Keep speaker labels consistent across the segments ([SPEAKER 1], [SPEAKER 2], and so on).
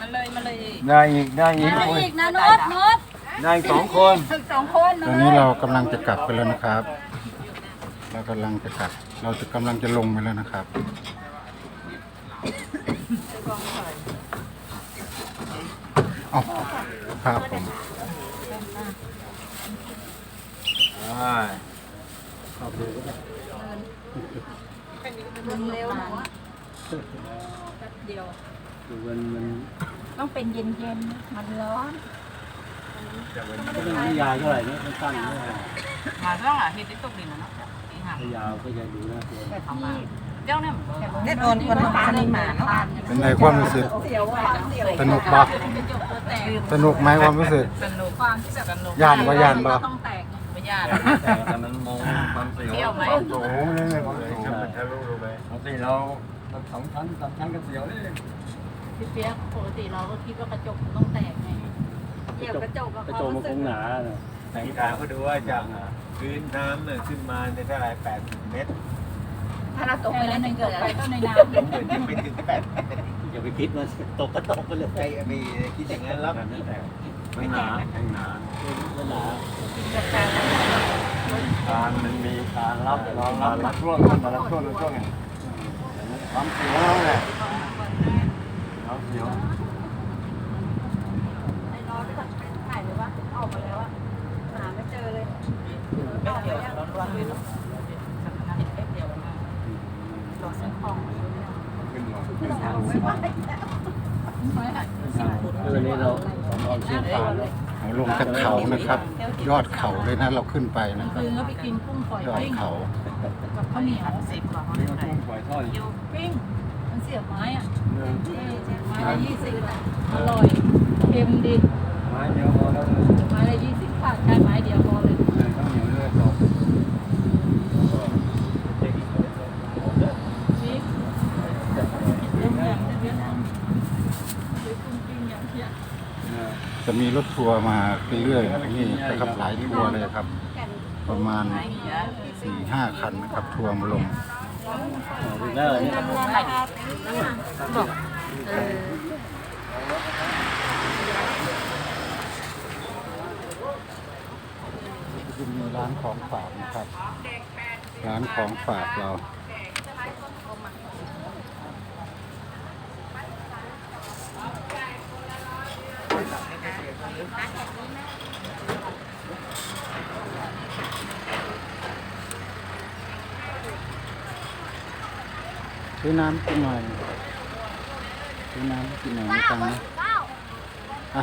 [SPEAKER 1] มันเลยมันเลย
[SPEAKER 2] ได้อีกได้อีก
[SPEAKER 1] มา
[SPEAKER 2] โอ้ย
[SPEAKER 1] อีกนะนุชนุช
[SPEAKER 2] ได้อีกสองคน
[SPEAKER 1] ถึงสองคน
[SPEAKER 3] ตอนนี้เรากำลังจะกลับกันแล้วนะครับ เรากำลังจะกลับ เราจะกำลังจะลงไปแล้วนะครับ เอาครับผม
[SPEAKER 2] ได้
[SPEAKER 1] มึงเร็วหนูอะแป๊บเดียว
[SPEAKER 4] มันมัน
[SPEAKER 1] ต้องเป็นเย็นๆ มันร้อน
[SPEAKER 4] ก็ไม่ได้ยาวเท่าไหร่นะมันสั้นไม่ได้
[SPEAKER 5] mà rất là khi tiếp tục thì nó nó đi hàng
[SPEAKER 4] ถ้ายาวก็จะดูน่ากลัว
[SPEAKER 5] không mà đeo này
[SPEAKER 1] เน็ตโอนคนละคนหมาเนาะ
[SPEAKER 3] เป็นไงความรู้สึก
[SPEAKER 1] เสียวอะเสียว
[SPEAKER 3] สนุกปะสนุกไหมความรู้สึก
[SPEAKER 5] sần nụ khoan cái sần nụ
[SPEAKER 3] ย่านปะย่านปะ
[SPEAKER 1] ต้องแตก
[SPEAKER 5] bây giờ
[SPEAKER 2] แต่ตอนนั้นมองความเสียว
[SPEAKER 5] เที่ยวไหม
[SPEAKER 2] ความสูงนี่เลยความสูงมันทะลุลงไปปกติเราเราสองชั้นสามชั้นก็เสียวนี่
[SPEAKER 1] พี่เปียกปกติเราก็คิดว่ากระจกต้องแตกไงเกี่ยวกระจกกับ
[SPEAKER 4] กระ
[SPEAKER 1] ค
[SPEAKER 4] จ
[SPEAKER 1] วากม
[SPEAKER 4] มัน
[SPEAKER 1] รู้
[SPEAKER 4] ค
[SPEAKER 1] สึก
[SPEAKER 4] งหนาเนอะ
[SPEAKER 2] แต่งการเขาดูว่าจากพื้นน้ำเนี่ยขึ้นมาในเท่าไหร่แปดสิบเมตร
[SPEAKER 1] ถ้าเราตกไปแล้วหนึ่งเกิดอะไรก็ในน้
[SPEAKER 2] เหมือนจะไปถึงแปด
[SPEAKER 4] อย่าไปคิดมันตกก็ตกไปเลย
[SPEAKER 2] ใจไปคิดอย่างนั้นแล้วมันหนาแข็งหนา
[SPEAKER 4] มันหนา
[SPEAKER 2] การมันมีการรับรองรับมาช่วงขึ้นมาแล้วช่วงแล้วช่วงไงความเสียวนั่นแหละ ความเสียวำ
[SPEAKER 1] ในร้อนก็ถ่ายเลยว่าออกมาแล้วอะหาไม่เจอเลย
[SPEAKER 5] bếp điều nó loan lên nó sần nó hết bếp điều nó lo sân phòng
[SPEAKER 2] ขึ้นมา
[SPEAKER 4] เออนี่เราสำรองเชียงคานเนาะ
[SPEAKER 3] เราลงจากเขานะครับ ยอดเขาเลยนะเราขึ้นไปนะครับ
[SPEAKER 1] คืนก็ไปกินกุ้งฝอย
[SPEAKER 3] ยอด
[SPEAKER 1] ปิ้ง
[SPEAKER 3] เขา
[SPEAKER 1] กับข้าวเหนียว
[SPEAKER 5] xịt vào
[SPEAKER 2] นี่
[SPEAKER 5] nó
[SPEAKER 2] ก็
[SPEAKER 5] này
[SPEAKER 2] ทุ่งปล่อยทอด
[SPEAKER 5] yêu
[SPEAKER 1] ปิ้ง มันเสียบไม้อะ
[SPEAKER 2] เนื้อ
[SPEAKER 1] เอ๊ะไม้ละยี่สิบอะอร่อยเค็มดี
[SPEAKER 2] ไม้เดียวพอแล้ว
[SPEAKER 1] ไม้ละยี่สิบบาทใช้ไม้เดียวพอเลย
[SPEAKER 2] เลยต้องเหนียวเลือดตก
[SPEAKER 1] นี่เรื่องอย่างเรื่องอย่างหรือกุ้งปิ้งอย่างเที่ย
[SPEAKER 3] จะมีรถทัวร์มาเรื่อยๆนี่นะครับหลายทัวร์เลยครับ ประมาณสี่ห้าคันนะครับทัวร์มาลง
[SPEAKER 4] ถึงแล้วนี่
[SPEAKER 3] จะมีร้านของฝากนะครับ ร้านของฝากเรา ซื้อน้ำกินหน่อยซื้อน้ำกินหน่อยไม่ตังค์นะอะ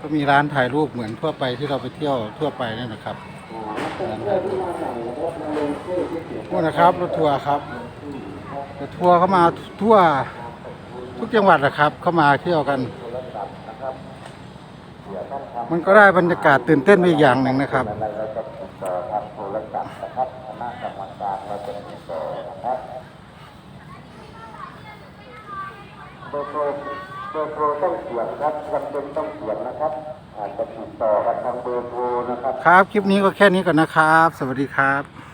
[SPEAKER 6] ก็มีร้านถ่า
[SPEAKER 3] ยรูปเหมือนทั่วไปที่เราไปเที่ยวทั่วไปนี่นะครับนถ่นะครับรถทัวร์ครับรถทัวร์เข้ามาทั่วทุกจังหวัดนะครับ เข้ามาเที่ยวกัน มันก็ได้บรรยากาศตื่นเต้นไปอีกอย่างหนึ่งนะครับ
[SPEAKER 6] เราจะติดต่อทางโทรศัพท์นะครับคณะกรรมการเราจะติดต่อนะครับเบอร์โทรเบอร์โทรต้องเขียนครับจำเป็นต้องเขียนนะครับ อาจจะติดต่อกับทางเบอร์โทรนะครับ
[SPEAKER 3] ครับ คลิปนี้ก็แค่นี้ก่อนนะครับ สวัสดีครับ